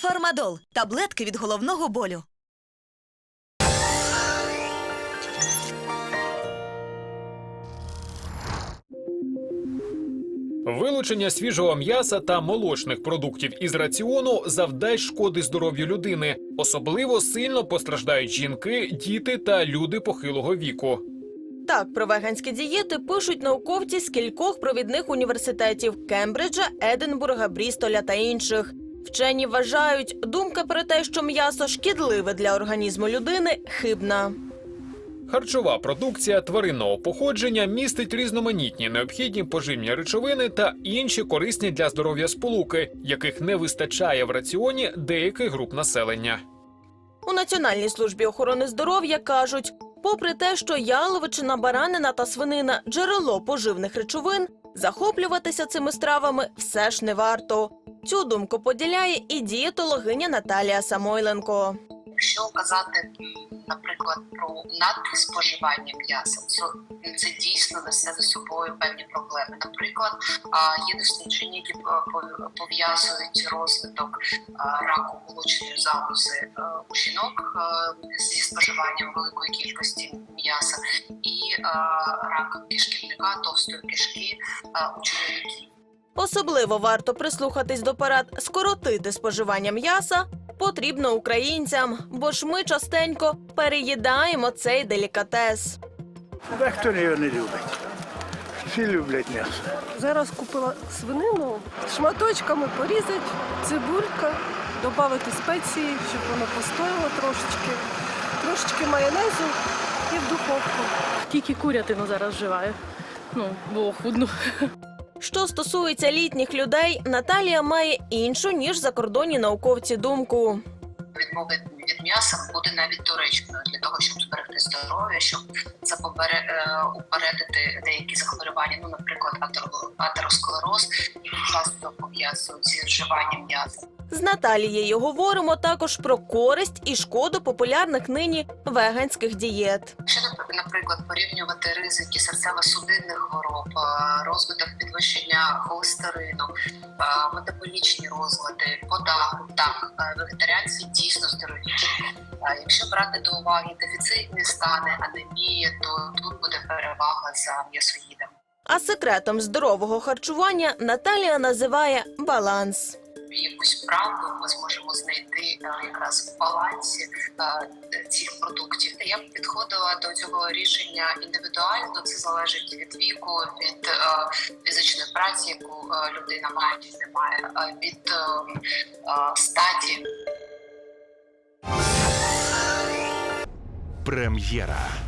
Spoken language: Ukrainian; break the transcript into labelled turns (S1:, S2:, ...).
S1: Фармадол таблетки від головного болю.
S2: Вилучення свіжого м'яса та молочних продуктів із раціону завдасть шкоди здоров'ю людини. Особливо сильно постраждають жінки, діти та люди похилого віку.
S3: Так, про веганські дієти пишуть науковці з кількох провідних університетів Кембриджа, Единбурга, Брістоля та інших. Вчені вважають, думка про те, що м'ясо шкідливе для організму людини, хибна.
S2: Харчова продукція тваринного походження містить різноманітні необхідні поживні речовини та інші корисні для здоров'я сполуки, яких не вистачає в раціоні деяких груп населення.
S3: У Національній службі охорони здоров'я кажуть, попри те, що яловичина, баранина та свинина джерело поживних речовин, захоплюватися цими стравами все ж не варто. Цю думку поділяє і дієтологиня Наталія Самойленко.
S4: Якщо казати, наприклад, про надспоживання м'яса, це дійсно несе за собою певні проблеми. Наприклад, є дослідження, які е, пов'язують розвиток раку молочної залози е, у жінок е, зі споживанням великої кількості м'яса, і рак кишківника, товстої кишки у чоловіків.
S3: Особливо варто прислухатись до порад скоротити споживання м'яса потрібно українцям, бо ж ми частенько переїдаємо цей делікатес.
S5: Дехто його не любить. Всі люблять м'ясо.
S6: Зараз купила свинину, шматочками порізати, цибулька, додати спеції, щоб воно постояло трошечки, трошечки майонезу і в духовку.
S7: Тільки курятину зараз вживаю. Ну, бо худну.
S3: Що стосується літніх людей, Наталія має іншу ніж закордонні науковці думку.
S4: відмови від м'яса буде навіть доречною для того, щоб зберегти здоров'я, щоб е, упередити деякі захворювання, ну наприклад, атеро- атеросклероз, який часто пов'язують зі вживанням м'яса.
S3: З Наталією говоримо також про користь і шкоду популярних нині веганських дієт.
S4: Нап- наприклад порівнювати ризики серцево-судинних хвороб, е, розвиток підвищення холестерину, е, метаболічні розлади, подагру, так е, вегетаріанці дійсно здоровіші. Якщо брати до уваги дефіцитні стани, анемії, то тут буде перевага за м'ясоїдами.
S3: А секретом здорового харчування Наталія називає баланс.
S4: якусь правду ми зможемо знайти е, якраз в балансі е, цих продуктів. Я б підходила до цього рішення індивідуально. Це залежить від віку, від е, фізичної праці, яку е, людина має чи не має, від статі.
S8: Прем'єра.